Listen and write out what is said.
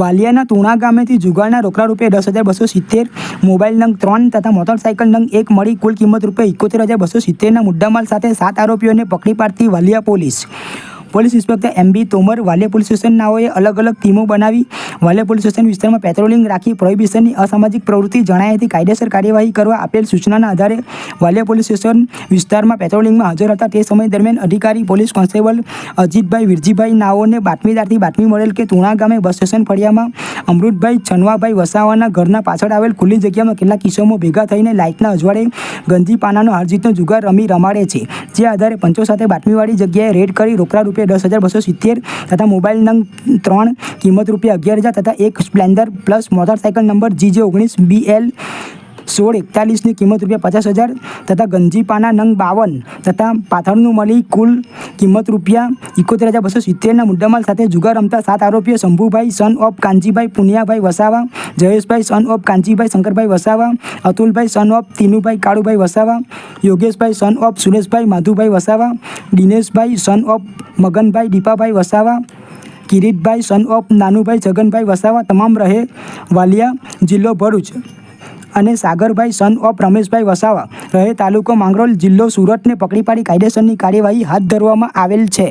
વાલિયાના તુણા ગામેથી જુગારના રોકડા રૂપિયા દસ હજાર બસો સિત્તેર, મોબાઈલ નંગ ત્રણ તથા મોટરસાઇકલ નંગ એક મળી કુલ કિંમત રૂપિયા એકોતેર હજાર બસો સિત્તેરના મુદ્દામાલ સાથે સાત આરોપીઓને પકડી પાડતી Valia police. Police inspector M B Tomar Valia police સ્ટેશનનાઓએ અલગ અલગ ટીમો બનાવી વાલિયા પોલીસ સ્ટેશન વિસ્તારમાં પેટ્રોલિંગ રાખી પ્રોહિબિશનની અસામાજિક પ્રવૃત્તિ જણાયાથી કાયદેસર કાર્યવાહી કરવા આપેલ સૂચનાના આધારે વાલિયા પોલીસ સ્ટેશન વિસ્તારમાં પેટ્રોલિંગમાં હાજર હતા. તે સમય દરમિયાન અધિકારી, પોલીસ કોન્સ્ટેબલ અજીતભાઈ વિરજીભાઈ નાઓને બાતમીદારથી બાતમી મળેલ કે તુણા ગામે બસ સ્ટેશન ફળિયામાં અમૃતભાઈ છનવાભાઈ વસાવાના ઘરના પાછળ આવેલ ખુલ્લી જગ્યામાં કેટલાક કિસ્સામાં ભેગા થઈને લાઇટના અજવાળે ગંજી પાનાનો હારજીતનો જુગાર રમી રમાડે છે. જે આધારે પંચો સાથે બાતમીવાળી જગ્યાએ રેડ કરી રોકડા રૂપિયા દસ હજાર બસો સિત્તેર તથા મોબાઈલ નંગ ત્રણ, કિંમત રૂપિયા અગિયાર હજાર તથા એક Splendor Plus motorcycle number G J ઓગણીસ બી એલ સોળ એકતાલીસની કિંમત રૂપિયા પચાસ હજાર તથા ગંજીપાના નંગ બાવન તથા પાથરનું મળી કુલ કિંમત રૂપિયા ઇકોતેર હજાર બસો સિત્તેરના મુદ્દામાલ સાથે જુગાર રમતા સાત આરોપીઓ Shambhubhai son of Kanjibhai, Puniyabhai Vasava, Jayeshbhai son of Kanjibhai, Shankarbhai Vasava, Atulbhai son of Tinubhai Kalubhai Vasava, Yogeshbhai son of Sureshbhai, Madhubhai Vasava, Dineshbhai son of Maganbhai, Deepabhai Vasava, Kiritbhai son of Nanubhai, Jaganbhai Vasava, તમામ રહે વાલિયા, જિલ્લો ભરૂચ. અને Sagarbhai son of Rameshbhai Vasava. રહે તાલુકો માંગરોળ જિલ્લો સુરતને પકડી પાડી કાયદેસરની કાર્યવાહી હાથ ધરવામાં આવેલ છે.